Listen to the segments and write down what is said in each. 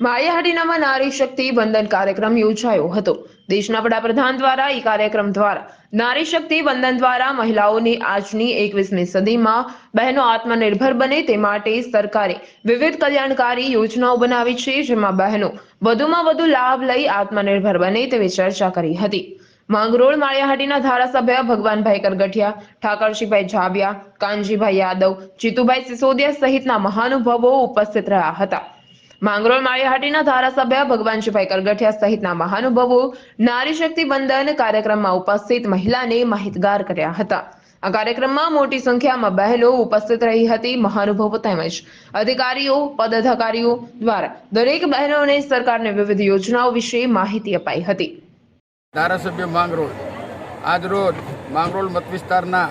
માળિયાહાટીનામાં નારી શક્તિ વંદન કાર્યક્રમ યોજાયો હતો. દેશના વડાપ્રધાન દ્વારા એ કાર્યક્રમ દ્વારા નારી શક્તિ વંદન દ્વારા મહિલાઓની આજની એકવીસમી સદીમાં બહેનો આત્મનિર્ભર બને તે માટે સરકારે વિવિધ કલ્યાણકારી યોજનાઓ બનાવી છે, જેમાં બહેનો વધુમાં વધુ લાભ લઈ આત્મનિર્ભર બને તેવી ચર્ચા કરી હતી. માંગરોળ માળિયાહાટીના ધારાસભ્ય ભગવાનભાઈ કરગઠિયા ઠાકરશીભાઈ ઝાબિયા કાનજીભાઈ યાદવ, જીતુભાઈ સિસોદિયા સહિતના મહાનુભાવો ઉપસ્થિત રહ્યા હતા. માંગરોળ માળીહાટીના ધારાસભ્ય ભગવાનજીભાઈ કરગઠિયા સહિતના મહાનુભાવો નારી શક્તિ બંધન કાર્યક્રમમાં ઉપસ્થિત મહિલાને માહિતગાર કર્યા હતા. આ કાર્યક્રમમાં મોટી સંખ્યામાં બહેનો ઉપસ્થિત રહી હતી મહાનુભાવો તેમજ અધિકારીઓ, પદાધિકારીઓ દ્વારા દરેક બહેનોને સરકારની વિવિધ યોજનાઓ વિશે માહિતી અપાઈ હતી. ધારાસભ્ય માંગરોળ આજરોજ માંગરોળ મત વિસ્તારના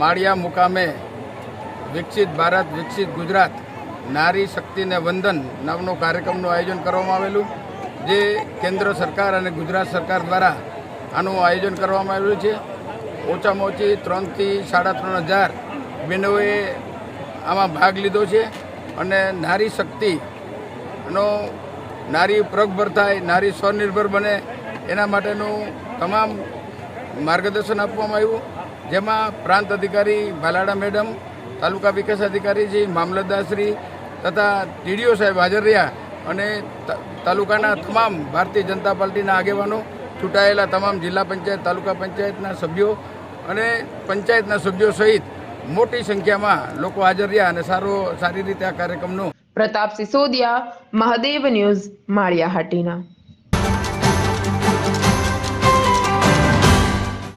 માળિયા મુકામે વિકસિત ભારત, વિકસિત ગુજરાત નારી શક્તિને વંદન નામનો કાર્યક્રમનું આયોજન કરવામાં આવેલું. જે કેન્દ્ર સરકાર અને ગુજરાત સરકાર દ્વારા આનું આયોજન કરવામાં આવેલું છે. ઓછામાં ઓછી ત્રણથી સાડા ત્રણ હજાર બહેનોએ આમાં ભાગ લીધો છે અને નારી શક્તિનો નારી પ્રગભર થાય, નારી સ્વનિર્ભર બને એના માટેનું તમામ માર્ગદર્શન આપવામાં આવ્યું. જેમાં પ્રાંત અધિકારી ભાલાડા મેડમ, તાલુકા વિકાસ અધિકારીજી મામલતદારશ્રી તથા ટીડીઓ સાહેબ હાજર રહ્યા અને તાલુકાના તમામ ભારતીય જનતા પાર્ટીના આગેવાનો ચૂંટાયેલા તમામ જિલ્લા પંચાયત, તાલુકા પંચાયતના સભ્યો અને પંચાયતના સભ્યો સહિત મોટી સંખ્યામાં લોકો હાજર રહ્યા અને સારો, સારી રીતે આ કાર્યક્રમનો પ્રતાપ સિસોદિયા, મહાદેવ ન્યૂઝ, માળિયાહાટીના.